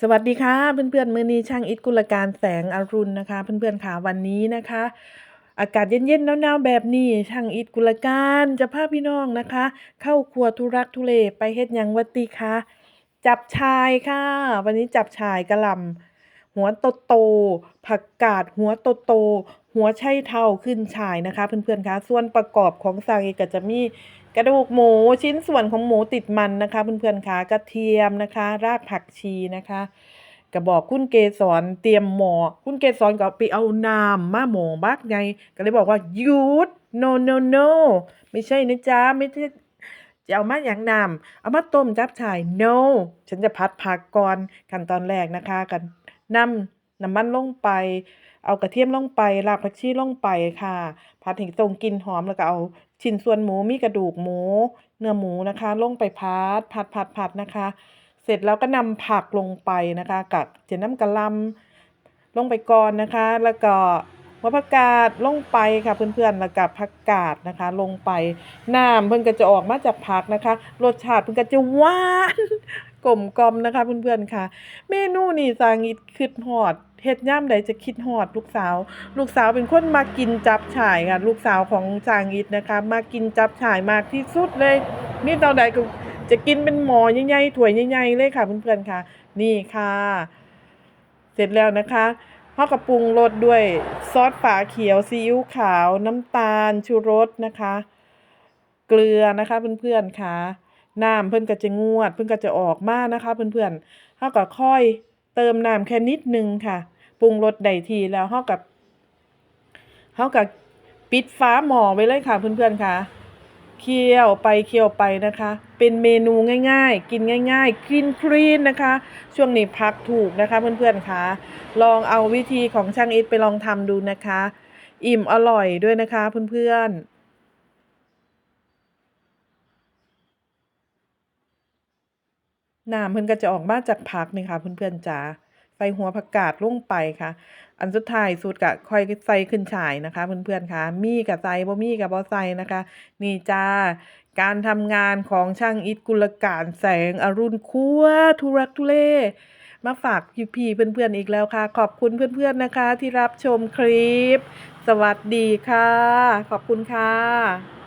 สวัสดีค่ะเพื่อนๆ มื้อนี้ช่างอิฐกุลการแสงอรุณนะคะ เพื่อนๆค่ะวันนี้นะคะ อากาศเย็นๆหนาวๆแบบนี้ช่างอิฐกุลการจะพาพี่น้องนะคะ เข้าครัวทุรักทุเลไปเฮ็ดหยังวัติคะจับชายค่ะ วันนี้จับชายกระลำหัวโตๆผักกาดหัวโตๆหัวไชเท้าขึ้นฉ่ายนะคะ เพื่อนๆคะส่วนประกอบของซางเอกจะมี กระดูกหมูชิ้นส่วนของหมูติดมันนะคะ เพื่อนๆคะกระเทียมนะคะ รากผักชีนะคะกระบอกคุณเกสรเตรียมหมอ คุณเกสรก็ไปเอาน้ำมาหมอบักไง ก็เลยบอกว่าหยุด no no no ไม่ใช่นะจ๊ะ ไม่ใช่จะเอามาอย่างน้ำเอามาต้มจับฉ่าย no ฉันจะพัดผักก่อนขั้นตอนแรกนะคะ กันนำน้ำมันลงไป เอากระเทียมลงไปรากผักชีลงไปค่ะ ผัดให้ตรงกลิ่นหอมแล้วก็เอา ชิ้นส่วนหมูมีกระดูกหมู เนื้อหมูนะคะ ลงไปพัดพัดพัดพัดนะคะ เสร็จแล้วก็นำผักลงไปนะคะกับเจน้ำกะล่ำลงไปก่อนนะคะ แล้วก็หัวผักกาดลงไปค่ะเพื่อนๆแล้วกับผักกาดนะคะ ลงไปน้ำเพิ่นก็จะออกมาจากผักนะคะ รสชาติเพิ่นก็จะหวาน กลมกลอมนะคะ เพื่อนๆค่ะ เมนูนี่สางอิดคิดฮอดเฮ็ดย่ามใดจะคิดฮอดลูกสาว ลูกสาวเป็นคนมากินจับฉ่ายค่ะ ลูกสาวของสางอิดนะคะ มากินจับฉ่ายมากที่สุดเลยนี่ตอนใดก็จะกินเป็นหมอใหญ่ๆถ้วยใหญ่ๆเลยค่ะเพื่อนๆค่ะ นี่ค่ะ เสร็จแล้วนะคะเฮาก็ปรุงรสด้วยซอสฝาเขียวซีอิ๊วขาวน้ำตาลชูรสนะคะ เกลือนะคะเพื่อนๆค่ะ น้ำเพิ่นก็จะงวด เพิ่นก็จะออกมานะคะ เพื่อนๆเฮาก็ค่อยเติมน้ำแค่นิดนึงค่ะ ปรุงรสได้ทีแล้วเฮากับเฮากับปิดฟ้าหม้อไว้เลยค่ะ เพื่อนๆค่ะเคี่ยวไปเคี่ยวไปนะคะ เป็นเมนูง่าย ๆ กินง่ายๆคลีนคลีนนะคะ ช่วงนี้พักถูกนะคะ เพื่อนๆค่ะลองเอาวิธีของช่างอิทไปลองทำดูนะคะ อิ่มอร่อยด้วยนะคะ เพื่อนๆ น้ำเพิ่นก็จะออกมาจากผักนี่ค่ะเพื่อนๆจ๋าใส่หัวผักกาดลงไปค่ะ อันสุดท้ายสูตรก็ค่อยใส่ขึ้นฉ่ายนะคะ เพื่อนๆค่ะ มีก็ใส่บ่มีก็บ่ใส่นะคะ นี่จ้า การทำงานของช่างอิฐกุลการแสงอรุณครัวทุรักทุเลมาฝากพี่ๆเพื่อนๆอีกแล้วค่ะ ขอบคุณเพื่อนๆนะคะ ที่รับชมคลิป สวัสดีค่ะ ขอบคุณค่ะ